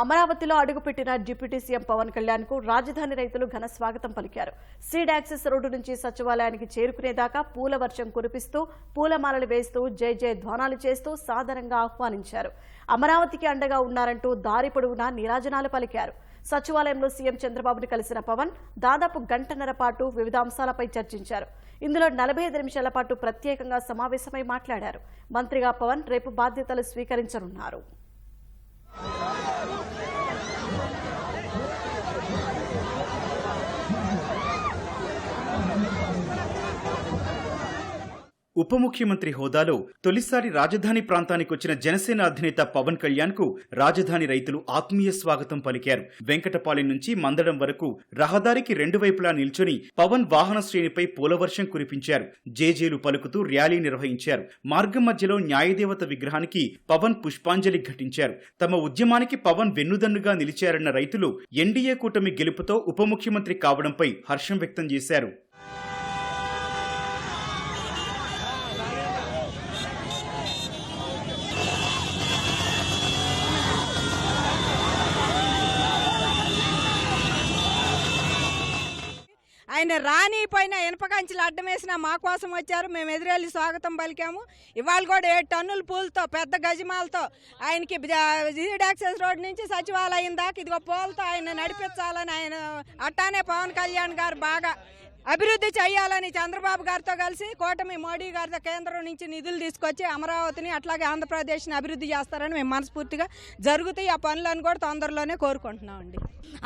అమరావతిలో అడుగుపెట్టిన deputy CM Pawan కళ్యాణ్కు రాజధాని రైతులు ఘన స్వాగతం పలికారు. సీడ్ యాక్సెస్ రోడ్డు నుంచి సచివాలయానికి చేరుకునేదాకా పూల వర్షం కురిపిస్తూ పూలమాలలు వేస్తూ జై జయ ధ్వానాలు చేస్తూ సాదరంగా ఆహ్వానించారు. అమరావతికి అండగా ఉన్నారంటూ దారి పొడవునా నీరాజనాలు పలికారు. సచివాలయంలో సీఎం చంద్రబాబును కలిసిన పవన్ దాదాపు గంటన్నర పాటు వివిధ అంశాలపై చర్చించారు. ఇందులో నలభై ఐదు నిమిషాల పాటు ప్రత్యేకంగా సమావేశమై మాట్లాడారు. మంత్రిగా పవన్ రేపు బాధ్యతలు స్వీకరించనున్నారు. ఉప ముఖ్యమంత్రి హోదాలో తొలిసారి రాజధాని ప్రాంతానికి వచ్చిన జనసేన అధినేత పవన్ కళ్యాణ్కు రాజధాని రైతులు ఆత్మీయ స్వాగతం పలికారు. వెంకటపాలెం నుంచి మందడం వరకు రహదారికి రెండు వైపులా నిల్చొని పవన్ వాహన శ్రేణిపై పూలవర్షం కురిపించారు. జేజేలు పలుకుతూ ర్యాలీ నిర్వహించారు. మార్గం మధ్యలో న్యాయదేవత విగ్రహానికి పవన్ పుష్పాంజలి ఘటించారు. తమ ఉద్యమానికి పవన్ వెన్నుదన్నుగా నిలిచారన్న రైతులు ఎన్డీఏ కూటమి గెలుపుతో ఉప ముఖ్యమంత్రి కావడంపై హర్షం వ్యక్తం చేశారు. ఆయన రాని పైన ఇనపకంచులు అడ్డమేసిన మా కోసం వచ్చారు. మేము ఎదురెళ్ళి స్వాగతం పలికాము. ఇవాళ కూడా ఏడు టన్నుల పూలతో పెద్ద గజమాలతో ఆయనకి జీడాక్సెస్ రోడ్ నుంచి సచివాలయం దాకా ఇదిగో పూలతో ఆయన నడిపించాలని ఆయన అట్టానే పవన్ కళ్యాణ్ గారు బాగా అభివృద్ధి చేయాలని చంద్రబాబు గారితో కలిసి కూటమి మోడీ గారితో కేంద్రం నుంచి నిధులు తీసుకొచ్చి అమరావతిని అట్లాగే ఆంధ్రప్రదేశ్ని అభివృద్ధి చేస్తారని మేము మనస్ఫూర్తిగా జరుగుతాయి ఆ పనులను కూడా తొందరలోనే కోరుకుంటున్నామండి.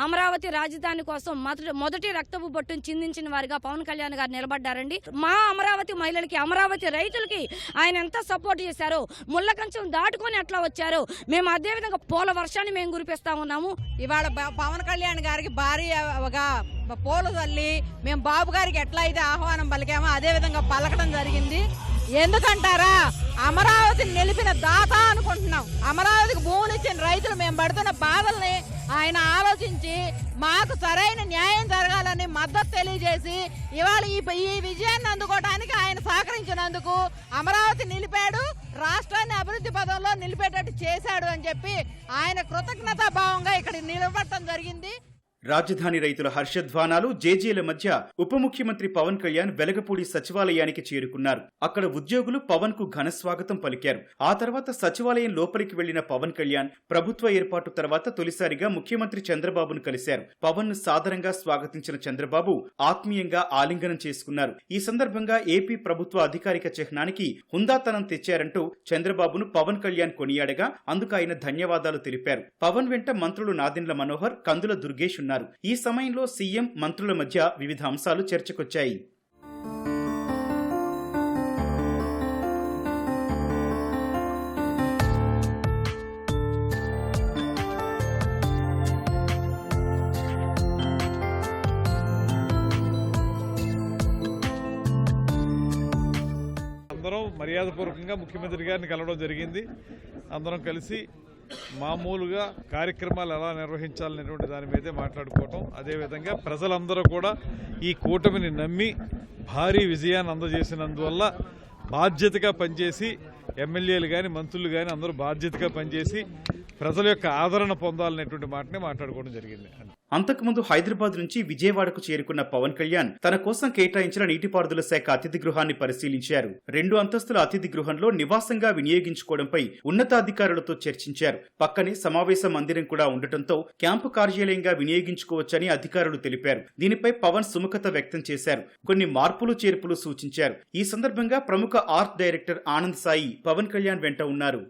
అమరావతి రాజధాని కోసం మొదటి మొదటి రక్తపు బొట్టును చిందించిన వారిగా పవన్ కళ్యాణ్ గారు నిలబడ్డారండి. మా అమరావతి మహిళలకి అమరావతి రైతులకి ఆయన ఎంత సపోర్ట్ చేశారో ముళ్ళ కంచెం దాటుకొని ఎట్లా వచ్చారో మేము అదే విధంగా పూల వర్షాన్ని మేము కురిపిస్తా ఉన్నాము. ఇవాళ పవన్ కళ్యాణ్ గారికి భారీగా పూలు తల్లి మేము బాబు గారికి ఎట్లా అయితే ఆహ్వానం పలికామో అదే విధంగా పలకడం జరిగింది. ఎందుకంటారా? అమరావతిని నిలిపిన దాత అనుకుంటున్నాం. అమరావతికి భూములు ఇచ్చిన రైతులు మేము పడుతున్న బాధల్ని ఆయన ఆలోచించి మాకు సరైన న్యాయం జరగాలని మద్దతు తెలియజేసి ఇవాళ ఈ ఈ విజయాన్ని అందుకోవడానికి ఆయన సహకరించినందుకు అమరావతి నిలిపాడు రాష్ట్రాన్ని అభివృద్ధి పదంలో నిలిపేటట్టు చేశాడు అని చెప్పి ఆయన కృతజ్ఞతా భావంగా ఇక్కడ నిలబడటం జరిగింది. రాజధాని రైతుల హర్షధ్వానాలు జేజేల మధ్య ఉప ముఖ్యమంత్రి పవన్ కళ్యాణ్ వెలగపూడి సచివాలయానికి చేరుకున్నారు. అక్కడ ఉద్యోగులు పవన్కు ఘన స్వాగతం పలికారు. ఆ తర్వాత సచివాలయం లోపలికి వెళ్ళిన పవన్ కళ్యాణ్ ప్రభుత్వ ఏర్పాటు తర్వాత తొలిసారిగా ముఖ్యమంత్రి చంద్రబాబును కలిశారు. పవన్ను సాదరంగా స్వాగతించిన చంద్రబాబు ఆత్మీయంగా ఆలింగనం చేసుకున్నారు. ఈ సందర్భంగా ఏపీ ప్రభుత్వ అధికారిక చిహ్నానికి హుందాతనం తెచ్చారంటూ చంద్రబాబును పవన్ కళ్యాణ్ కొనియాడగా అందుకు ఆయన ధన్యవాదాలు తెలిపారు. పవన్ వెంట మంత్రులు నాదెండ్ల మనోహర్ కందుల దుర్గేష్ ఉన్నారు ఈ సమయంలో సీఎం మంత్రుల మధ్య వివిధ అంశాలు చర్చకొచ్చాయి. అందరం మర్యాదపూర్వకంగా ముఖ్యమంత్రి గారిని కలవడం జరిగింది. అందరం కలిసి మామూలుగా కార్యక్రమాలు ఎలా నిర్వహించాలనేటువంటి దాని మీదే మాట్లాడుకోవటం. అదేవిధంగా ప్రజలందరూ కూడా ఈ కూటమిని నమ్మి భారీ విజయాన్ని అందజేసినందువల్ల బాధ్యతగా పనిచేసి ఎమ్మెల్యేలు కానీ మంత్రులు కానీ అందరూ బాధ్యతగా పనిచేసి ప్రజల యొక్క ఆదరణ పొందాలనేటువంటి మాటనే మాట్లాడుకోవడం జరిగింది. అంతకుముందు హైదరాబాద్ నుంచి విజయవాడకు చేరుకున్న పవన్ కళ్యాణ్ తన కోసం కేటాయించిన నీటిపారుదల శాఖ అతిథి గృహాన్ని పరిశీలించారు. రెండు అంతస్తుల అతిథి గృహంలో నివాసంగా వినియోగించుకోవడంపై ఉన్నతాధికారులతో చర్చించారు. పక్కనే సమావేశ మందిరం కూడా ఉండటంతో క్యాంపు కార్యాలయంగా వినియోగించుకోవచ్చని అధికారులు తెలిపారు. దీనిపై పవన్ సుముఖత వ్యక్తం చేశారు. కొన్ని మార్పులు చేర్పులు సూచించారు. ఈ సందర్భంగా ప్రముఖ ఆర్ట్ డైరెక్టర్ ఆనంద్ సాయి పవన్ కళ్యాణ్ వెంట ఉన్నారు.